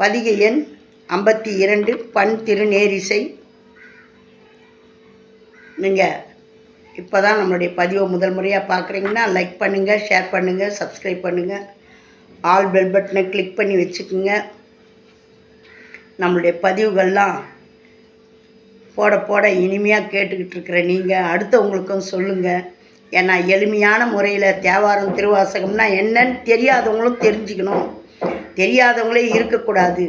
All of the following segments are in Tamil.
பதிகை எண் ஐம்பத்தி இரண்டு பண் திருநேரிசை. நீங்கள் இப்போ தான் நம்மளுடைய பதிவை முதல் முறையாக பார்க்குறீங்கன்னா லைக் பண்ணுங்கள் ஷேர் பண்ணுங்கள் சப்ஸ்கிரைப் பண்ணுங்கள் ஆல் பெல் பட்டனை கிளிக் பண்ணி வச்சுக்கோங்க. நம்மளுடைய பதிவுகள்லாம் போட போட இனிமையாக கேட்டுக்கிட்டு இருக்கிற நீங்கள் அடுத்தவங்களுக்கும் சொல்லுங்கள் ஏன்னா எளிமையான முறையில் தேவாரம் திருவாசகம்னா என்னன்னு தெரியாதவங்களும் தெரிஞ்சுக்கணும். தெரியாதவங்களே இருக்கக்கூடாது.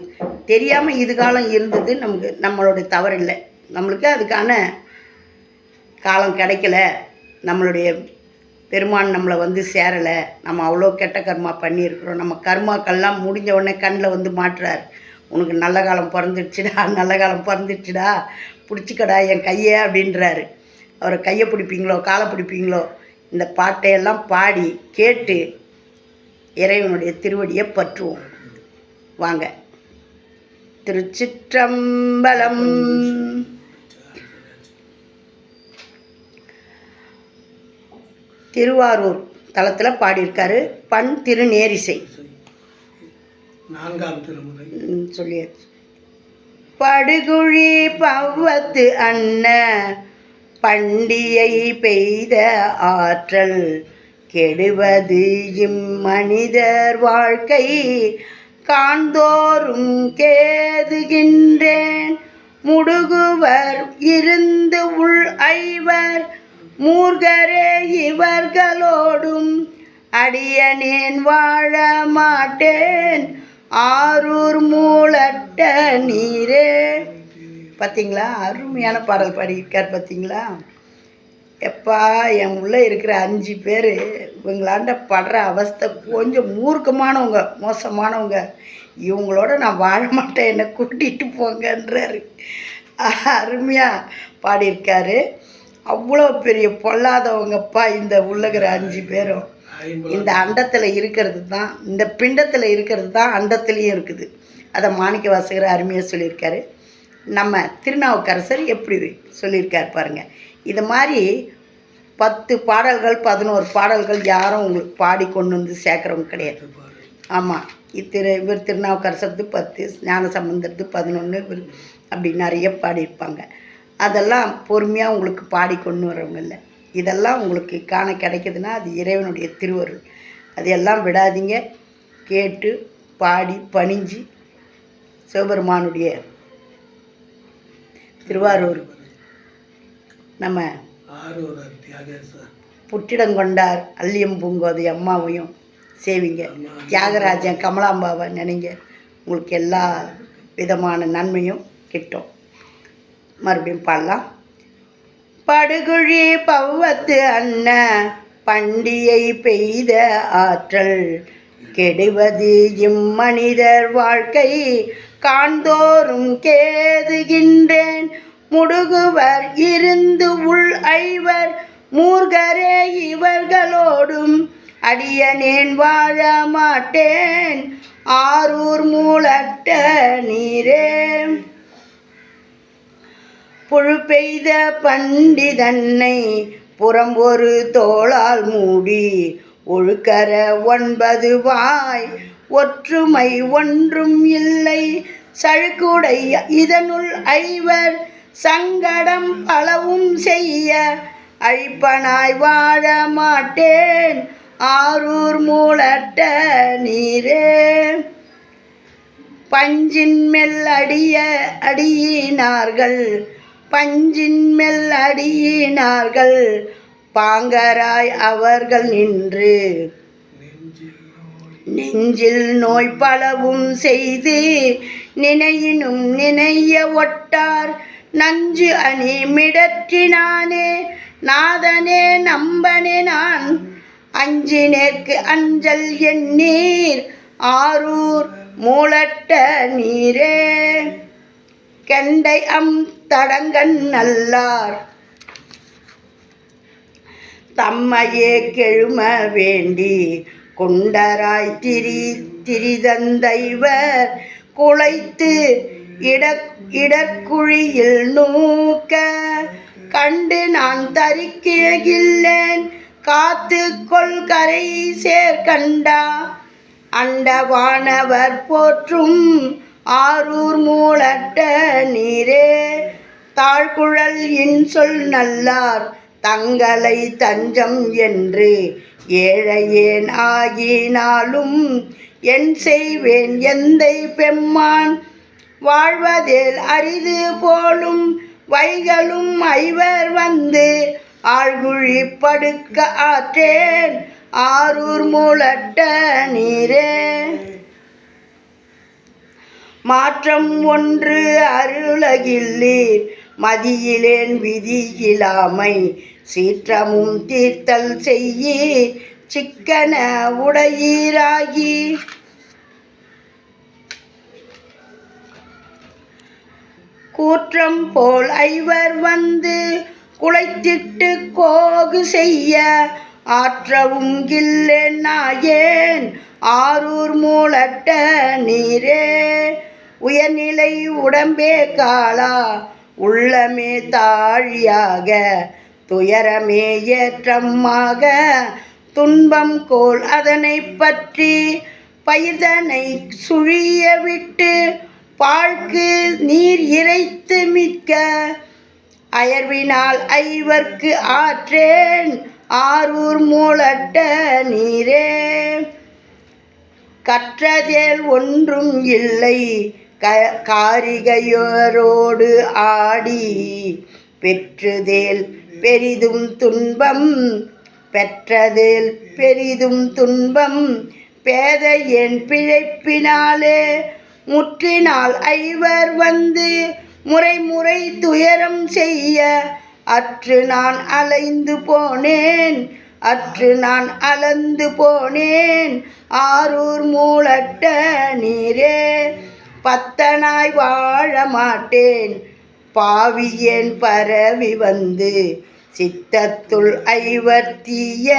தெரியாமல் இது காலம் இருந்தது நமக்கு நம்மளுடைய தவறு இல்லை. நம்மளுக்கு அதுக்கான காலம் கிடைக்கல. நம்மளுடைய பெருமான் நம்மளை வந்து சேரலை. நம்ம அவ்வளோ கெட்ட கர்மா பண்ணியிருக்கிறோம். நம்ம கர்மாக்கள்லாம் முடிஞ்ச உடனே கண்ணில் வந்து மாட்டுறார். உனக்கு நல்ல காலம் பிறந்துடுச்சுடா நல்ல காலம் பிறந்துடுச்சுடா பிடிச்சிக்கடா என் கையை அப்படின்றாரு. அவரை கையை பிடிப்பீங்களோ காலை பிடிப்பீங்களோ இந்த பாட்டையெல்லாம் பாடி கேட்டு இறைவனுடைய திருவடியை பற்றுவோம். வாங்க. திருச்சிற்றம்பலம். திருவாரூர் தளத்தில் பாடியிருக்காரு பண் திருநேரிசை. நான்காம் திருமுறை. சொல்லியாச்சு. படுகுழி பவ்வத்து அன்ன பண்டியை பெய்த ஆற்றல் கெடுவது இம்மனிதர் வாழ்க்கை. காண்தோறும் கேதுகின்றேன். முடுகுவர் இருந்து உள் ஐவர் மூர்கரே இவர்களோடும் அடியனேன் வாழ மாட்டேன். ஆரூர் மூலட்ட நீரே. பார்த்தீங்களா அருமையான பாடல் பாடியிருக்கார் பார்த்தீங்களா எப்பா என் உள்ளே இருக்கிற அஞ்சு பேர் இவங்களாண்ட படுற அவஸ்தை கொஞ்சம் மூர்க்கமானவங்க மோசமானவங்க. இவங்களோட நான் வாழ மாட்டேன் என்னை கூட்டிகிட்டு போங்கன்றாரு. அருமையாக பாடியிருக்காரு. அவ்வளோ பெரிய பொல்லாதவங்கப்பா இந்த உள்ளகிற அஞ்சு பேரும் இந்த அண்டத்தில் இருக்கிறது தான் இந்த பிண்டத்தில் இருக்கிறது தான் அண்டத்துலேயும் இருக்குது. அதை மாணிக்க வாசகர் அருமையாக சொல்லியிருக்காரு. நம்ம திருநாவுக்கரசர் எப்படி சொல்லியிருக்கார் பாருங்கள் இது மாதிரி பத்து பாடல்கள் பதினோரு பாடல்கள் யாரும் உங்களுக்கு பாடி கொண்டு வந்து சேர்க்குறவங்க கிடையாது. ஆமாம் இத்திரு இவர் திருநாவுக்கரசரது பத்து ஞான சம்பந்தத்து பதினொன்று இவர் அப்படி நிறைய பாடியிருப்பாங்க அதெல்லாம் பொறுமையாக உங்களுக்கு பாடி கொண்டு வரவங்க இல்லை. இதெல்லாம் உங்களுக்கு காண கிடைக்குதுன்னா அது இறைவனுடைய திருவருள். அதையெல்லாம் விடாதீங்க. கேட்டு பாடி பணிஞ்சு சிவபெருமானுடைய திருவாரூர் நம்ம ஆரூர் தியாகேசர் புற்றிடங்கொண்டார் அல்லியம் பூங்கோதை அம்மாவையும் சேவிங்க. தியாகராஜன் கமலாம்பாவை நினைங்க. உங்களுக்கு எல்லா விதமான நன்மையும் கிட்டும். மறுபடியும் பாடலாம். படுகுழி பவ்வத்து அன்ன பண்டியை பெய்த ஆற்றல் கெடுவது இம்மனிதர் வாழ்க்கை. காண்தோறும் கேதுகின்றேன். முடுகுவர் இருந்து உள் ஐவர் மூர்கரே இவர்களோடும் அடியனேன் வாழ மாட்டேன். ஆரூர் மூலட்ட நீரே. புழு பெய்த பண்டிதன்னை புறம் ஒரு தோளால் மூடி ஒழுக்கர ஒன்பது வாய் ஒற்றுமை ஒன்றும் இல்லை. சழுக்குடை இதனுள் ஐவர் சங்கடம் பலவும் செய்ய அழிப்பனாய் வாழ மாட்டேன். ஆரூர் மூலட்ட நீரே. பஞ்சின் மெல் அடிய அடியினார்கள் பஞ்சின் மெல் அடியினார்கள் பாங்கராய் அவர்கள் நின்று. நெஞ்சில் நோய் பலவும் செய்து நினையினும் நினைய ஒட்டார் நஞ்சு அணி மிடற்றினானே நாதனே நம்பனே நான். அஞ்சினேற்கு அஞ்சல் எண்ணீர் ஆரூர் மூலட்ட நீரே. கெண்டை அம் தடங்கன் நல்லார். தம்மையே கெழும வேண்டி கொண்டராய் திரி திரிதந்தைவர் குலைத்து இட இடக்குழியில் நூக்க கண்டு நான் தரிக்கில்லேன் காத்து கொள்கரை சேர்கண்டா அண்டவானவர் போற்றும் ஆரூர் மூலட்ட நீரே. தாழ்குழல் இன்சொல் நல்லார் தங்களை தஞ்சம் என்று ஏழையேன் ஆகினாலும் என் செய்வேன் எந்தை பெம்மான். வாழ்வதில் அரிது போலும் வைகளும் ஐவர் வந்து ஆழ்குழி படுக்க ஆற்றேன். ஆரூர் மூலட்ட நீரே. மாற்றம் ஒன்று அருளகில்லீர். மதியிலேன் விதியிலாமை சீற்றமும் தீர்த்தல் செய்யீர். சிக்கன உடையீராகி கூற்றம் போல் ஐவர் வந்து குலைத்திட்டு கோகு செய்ய ஆற்றவும் கில்லேன் நாயேன் ஆரூர் மூலட்ட நீரே. உயர்நிலை உடம்பே காலா உள்ளமே தாழியாக துயரமே ஏற்றமாக துன்பம் கோல் அதனை பற்றி பயிர்தனை சுழிய விட்டு பாழ்க்கு நீர் இறைத்து மிக்க. அயர்வினால் ஐவர்க்கு ஆற்றேன் ஆரூர் மூலட்ட நீரே. கற்றதேல் ஒன்றும் இல்லை க காரிகையோரோடு ஆடி. பெற்றுதேல் பெரிதும் துன்பம் பெற்றதேல் பெரிதும் துன்பம். பேத என் பிழைப்பினாலே முற்றினால் ஐவர் வந்து முறை முறை துயரம் செய்ய அற்று நான் அலைந்து போனேன் அற்று நான் அலந்து போனேன். ஆரூர் மூலட்ட நீரே பத்தனாய் வாழ மாட்டேன். பாவியேன் பரவி வந்து சித்தத்துள் ஐவர் தீய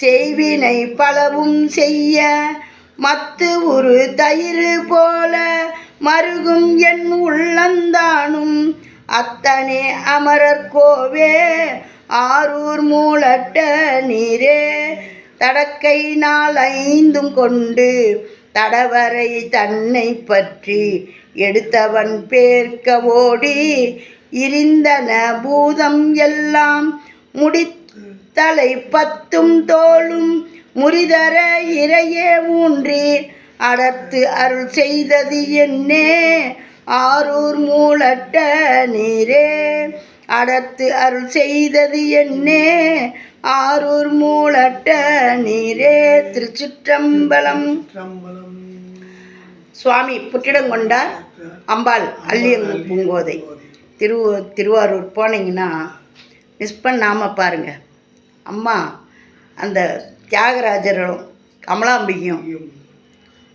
செய்வினை பலவும் செய்ய மத்து ஒரு தயிர் போல மருகும் என் உள்ளந்தானும். அத்தனே அமரர் கோவே ஆரூர் மூலட்ட நீரே. தடக்கை நாள் ஐந்தும் கொண்டு தடவரை தன்னை பற்றி எடுத்தவன் பேர்க்க ஓடி இருந்தன பூதம் எல்லாம். முடித்தலை பத்தும் தோளும் முறிதர இறையே ஊன்றி அடர்த்து அருள் செய்தது என்னே? ஆரூர் மூலட்ட நீரே. அடர்த்து அருள் செய்தது என்னே? ஆரூர் மூலட்ட நீரே. திருச்சிற்றம்பலம். சுவாமி புற்றிடங்கொண்டார் அம்பாள் அள்ளியங்கு பூங்கோதை. திரு திருவாரூர் போனீங்கன்னா மிஸ் பண்ணாமல் பாருங்க. அம்மா அந்த தியாகராஜரும் கமலாம்பிகையும்.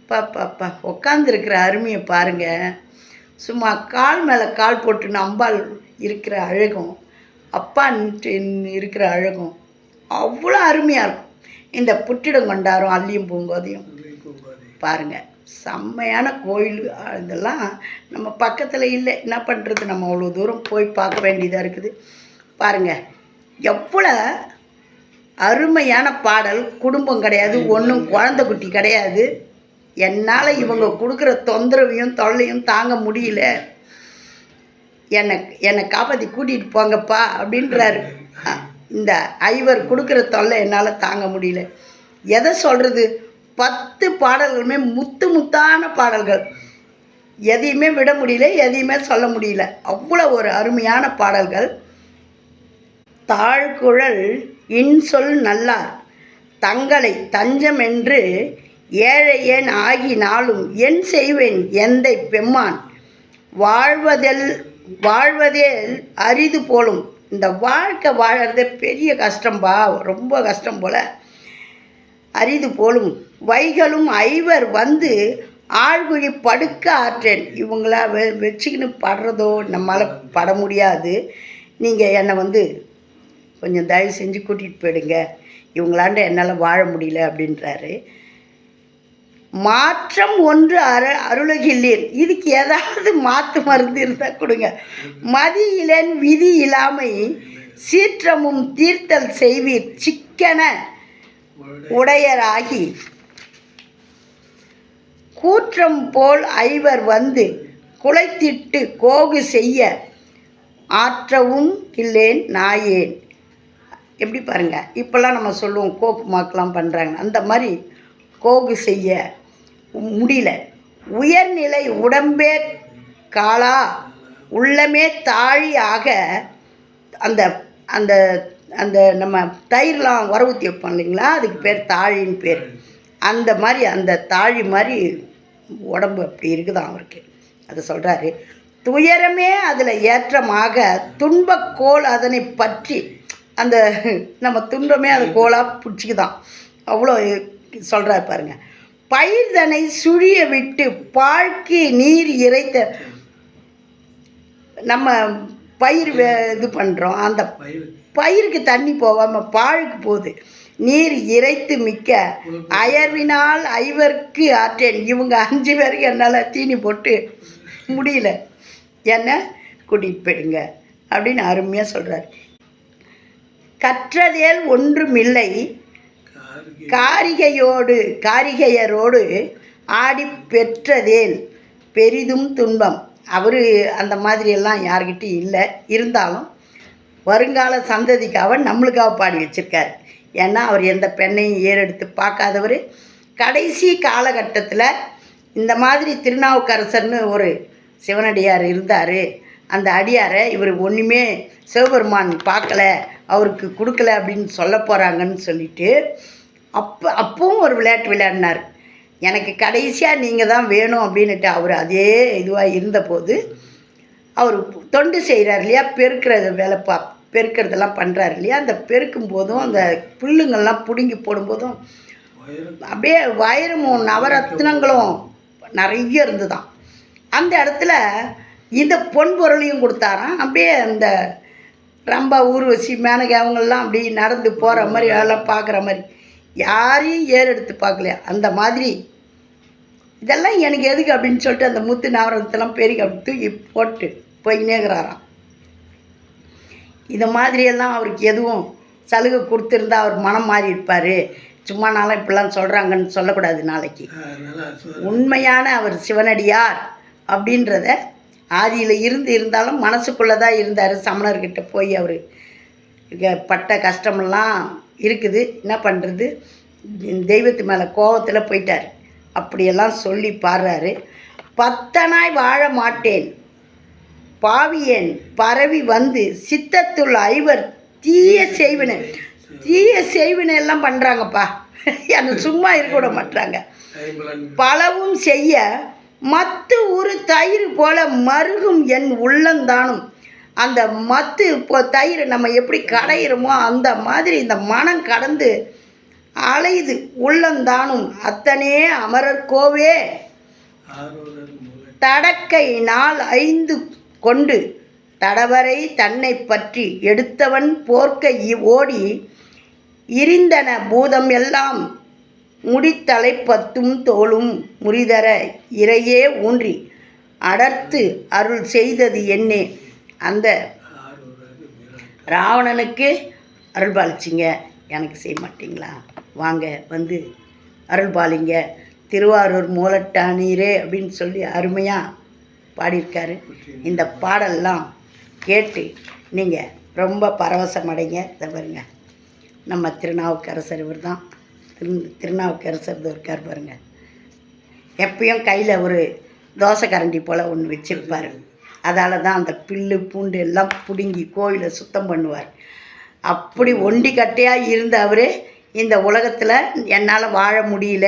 பாப்பாப்பா உட்காந்துருக்கிற அருமையை பாருங்க. சும்மா கால் மேலே கால் போட்டு அம்பாள் இருக்கிற அழகும் அப்பா நின்று இருக்கிற அழகும் அவ்வளோ அருமையாக இருக்கும். இந்த புற்றிடம் கொண்டாரும் அள்ளியும் பூங்கோதையும். பாருங்கள் செம்மையான கோயில். இதெல்லாம் நம்ம பக்கத்தில் இல்லை. என்ன பண்ணுறது நம்ம அவ்வளோ தூரம் போய் பார்க்க வேண்டியதாக இருக்குது. பாருங்க எவ்வளோ அருமையான பாடல். குடும்பம் கிடையாது ஒன்றும் குழந்தை குட்டி கிடையாது. என்னால் இவங்க கொடுக்குற தொந்தரவையும் தொல்லையும் தாங்க முடியல. என்னை என்னை காப்பாற்றி கூட்டிகிட்டு போங்கப்பா அப்படின்றாரு. இந்த ஐவர் கொடுக்குற தொல்லை என்னால் தாங்க முடியல. எதை சொல்கிறது பத்து பாடல்களுமே முத்து முத்தான பாடல்கள். எதையுமே விட முடியல எதையுமே சொல்ல முடியல. அவ்வளோ ஒரு அருமையான பாடல்கள். தாழ்குழல் இன்சொல் நல்லார். தங்களை தஞ்சம் என்று ஏழையேன் ஆகினாலும் என் செய்வேன் எந்தை பெம்மான். வாழ்வதில் வாழ்வதேல் அரிது போலும். இந்த வாழ்க்கை வாழறதே பெரிய கஷ்டம்பா ரொம்ப கஷ்டம் போல. அரிது போலும். வைகளும் ஐவர் வந்து ஆழ்குழி படுக்க ஆற்றேன். இவங்களா வெ வச்சுக்கின்னு படுறதோ நம்மளால் பட முடியாது. நீங்கள் என்னை வந்து கொஞ்சம் தயவு செஞ்சு கூட்டிகிட்டு போயிடுங்க. இவங்களாண்ட என்னால் வாழ முடியல அப்படின்றாரு. மாற்றம் ஒன்று அரு அருளகில்லீர். இதுக்கு ஏதாவது மாற்று மருந்து இருந்தால் கொடுங்க. மதி இளன் விதி இல்லாமை சீற்றமும் தீர்த்தல் செய்வீர். சிக்கன உடையராகி கூற்றம் போல் ஐவர் வந்து குலைத்திட்டு கோகு செய்ய ஆற்றவும் இல்லேன் நாயேன். எப்படி பாருங்க இப்போல்லாம் நம்ம சொல்லுவோம் கோக்கு மாக்கெலாம் பண்ணுறாங்க அந்த மாதிரி கோகு செய்ய முடியல. உயர்நிலை உடம்பே காலா உள்ளமே தாழியாக அந்த அந்த அந்த நம்ம தயிர்லாம் உர ஊற்றி வைப்போம் இல்லைங்களா? அதுக்கு பேர் தாழின்னு பேர். அந்த மாதிரி அந்த தாழி மாதிரி உடம்பு அப்படி இருக்குதான் அவருக்கு. அதை சொல்கிறாரு துயரமே அதில் ஏற்றமாக துன்பக்கோள் அதனை பற்றி அந்த நம்ம துன்பமே அது கோலாக பிடிச்சிக்குதான். அவ்வளோ சொல்கிறாரு பாருங்க. பயிர்தனை சுழிய விட்டு பாழ்க்கு நீர் இறைத்த நம்ம பயிர் இது பண்ணுறோம் அந்த பயிர். பயிருக்கு தண்ணி போகாமல் பாழுக்கு போகுது. நீர் இறைத்து மிக்க அயர்வினால் ஐவர்க்கு ஆற்றேன். இவங்க அஞ்சு பேருக்கு என்னால் தீனி போட்டு முடியல. என்ன கூட்டிகிட்டு போயிடுங்க அப்படின்னு அருமையாக சொல்கிறார் கற்றதேல் ஒன்றுமில்லை. காரிகையோடு காரிகையரோடு ஆடி பெற்றதேல் பெரிதும் துன்பம். அவர் அந்த மாதிரியெல்லாம் யார்கிட்டையும் இல்லை. இருந்தாலும் வருங்கால சந்ததிக்காக நம்மளுக்காக பாடி வச்சுருக்கார். ஏன்னா அவர் எந்த பெண்ணையும் ஏறெடுத்து பார்க்காதவர். கடைசி காலகட்டத்தில் இந்த மாதிரி திருநாவுக்கரசர்னு ஒரு சிவனடியார் இருந்தார். அந்த அடியாரை இவர் ஒன்றுமே சிவபெருமான் பார்க்கல அவருக்கு கொடுக்கல அப்படின்னு சொல்ல போகிறாங்கன்னு சொல்லிட்டு அப்போ அப்பவும் ஒரு விளையாட்டு விளையாடினார். எனக்கு கடைசியாக நீங்கள் தான் வேணும் அப்படின்னுட்டு அவர் அதே இதுவாக இருந்தபோது அவர் தொண்டு செய்கிறார் இல்லையா? பெருக்கிறது வேலை பா பெருக்கிறதெல்லாம் பண்ணுறாரு இல்லையா? அந்த பெருக்கும் போதும் அந்த புல்லுங்கள்லாம் பிடுங்கி போடும்போதும் அப்படியே வயிறும் நவரத்னங்களும் நிறைய இருந்துதான் அந்த இடத்துல இந்த பொன் பொருளையும் கொடுத்தாராம். அப்படியே அந்த ரம்பா ஊர்வசி மேனகை அவங்கெல்லாம் அப்படி நடந்து போகிற மாதிரி எல்லாம் பார்க்குற மாதிரி. யாரையும் ஏறெடுத்து பார்க்கலையா? அந்த மாதிரி. இதெல்லாம் எனக்கு எதுக்கு அப்படின்னு சொல்லிட்டு அந்த முத்து நவரத்தெல்லாம் பெருகி அப்படி தூக்கி போட்டு போய்னேங்கிறாராம் இந்த மாதிரியெல்லாம் அவருக்கு எதுவும் சலுகை கொடுத்துருந்தா அவர் மனம் மாறி இருப்பார். சும்மா நாளாக இப்படிலாம் சொல்கிறாங்கன்னு சொல்லக்கூடாது நாளைக்கு. உண்மையான அவர் சிவனடியார் அப்படின்றத ஆதியில் இருந்து இருந்தாலும் மனசுக்குள்ளே தான் இருந்தார் சமணர்கிட்ட போய் அவர். பட்ட கஷ்டமெல்லாம் இருக்குது. என்ன பண்ணுறது தெய்வத்து மேலே கோபத்தில் போயிட்டார். அப்படியெல்லாம் சொல்லி பாடுறாரு. பத்தனாய் வாழ மாட்டேன். பாவியேன். பரவி வந்து சித்தத்துள் ஐவர் தீய செய்வினை. தீய செய்வினை எல்லாம் பண்ணுறாங்கப்பா என்னை சும்மா இருக்க விட மாட்டாங்க பலவும் செய்ய மத்து ஒரு தயிர் போல மருகும் என் உள்ளந்தானும். அந்த மத்து இப்போ தயிர் நம்ம எப்படி கடையிறோமோ அந்த மாதிரி இந்த மனம் கடந்து அலையுது உள்ளந்தானும். அத்தனே அமரர்கோவே தடக்கை நாள் ஐந்து கொண்டு தடவரை தன்னை பற்றி எடுத்தவன் போர்க்க ஓடி இருந்தன பூதம் எல்லாம் முடித்தலை பத்தும் தோளும் முறிதர இறையே ஊன்றி அடர்த்து அருள் செய்தது என்னே. அந்த ராவணனுக்கு அருள் பாலிச்சிங்க. எனக்கு செய்ய மாட்டிங்களா? வாங்க வந்து அருள் பாலிங்க. திருவாரூர் மூலட்டானீரே அப்படின்னு சொல்லி அருமையாக பாடியிருக்காரு. இந்த பாடல்லாம் கேட்டு நீங்கள் ரொம்ப பரவசமடைங்க. இதை பாருங்க. நம்ம திருநாவுக்கரசர் இவர் தான் திரு திருநாவுக்கரசர் இருக்கார் பாருங்க. எப்பயும் கையில் ஒரு தோசை கரண்டி போல் ஒன்று வச்சுருப்பார். அதால தான் அந்த பில்லு பூண்டு எல்லாம் பிடுங்கி கோயிலை சுத்தம் பண்ணுவார். அப்படி ஒண்டி கட்டையாக இருந்த அவர் இந்த உலகத்தில் என்னால் வாழ முடியல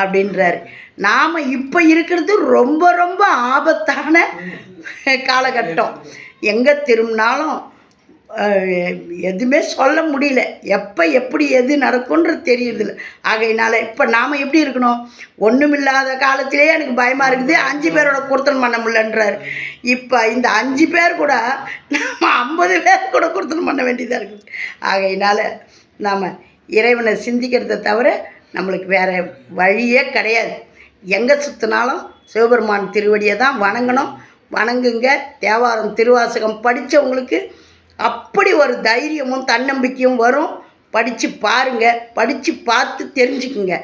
அப்படின்றாரு. நாம் இப்போ இருக்கிறது ரொம்ப ரொம்ப ஆபத்தான காலகட்டம். எங்கே திரும்பினாலும் எதுவுமே சொல்ல முடியல. எப்போ எப்படி எது நடக்கும்ன்றது தெரியறதில்ல. ஆகையினால இப்போ நாம் எப்படி இருக்கணும்? ஒன்றுமில்லாத காலத்திலே எனக்கு பயமாக இருக்குது. அஞ்சு பேரோட கொடுத்தல் பண்ண முடியலன்றார். இப்போ இந்த அஞ்சு பேர் கூட நாம் ஐம்பது பேர் கூட கொடுத்தல் பண்ண வேண்டியதாக இருக்குது. ஆகையினால நாம் இறைவனை சிந்திக்கிறத தவிர நம்மளுக்கு வேறு வழியே கிடையாது. எங்கே சுற்றினாலும் சிவபெருமான் திருவடியை தான் வணங்கணும். வணங்குங்க. தேவாரம் திருவாசகம் படித்தவங்களுக்கு அப்படி ஒரு தைரியமும் தன்னம்பிக்கையும் வரும். படித்து பாருங்க. படித்து பார்த்து தெரிஞ்சுக்குங்க.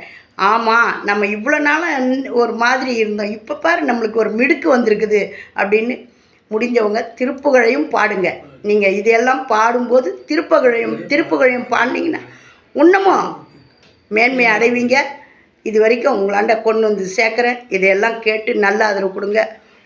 ஆமாம் நம்ம இவ்வளோ நாளாக ஒரு மாதிரி இருந்தோம். இப்போ பாரு நம்மளுக்கு ஒரு மிடுக்கு வந்திருக்குது அப்படின்னு முடிஞ்சவங்க திருப்புகழையும் பாடுங்க. நீங்கள் இதையெல்லாம் பாடும்போது திருப்புகழையும் திருப்புகழையும் பாடினீங்கன்னா இன்னமும் மேன்மை அடைவீங்க. இது வரைக்கும் உங்களாண்ட கொண்டு வந்து சேர்க்குறேன். இதையெல்லாம் கேட்டு நல்ல ஆதரவு கொடுங்க.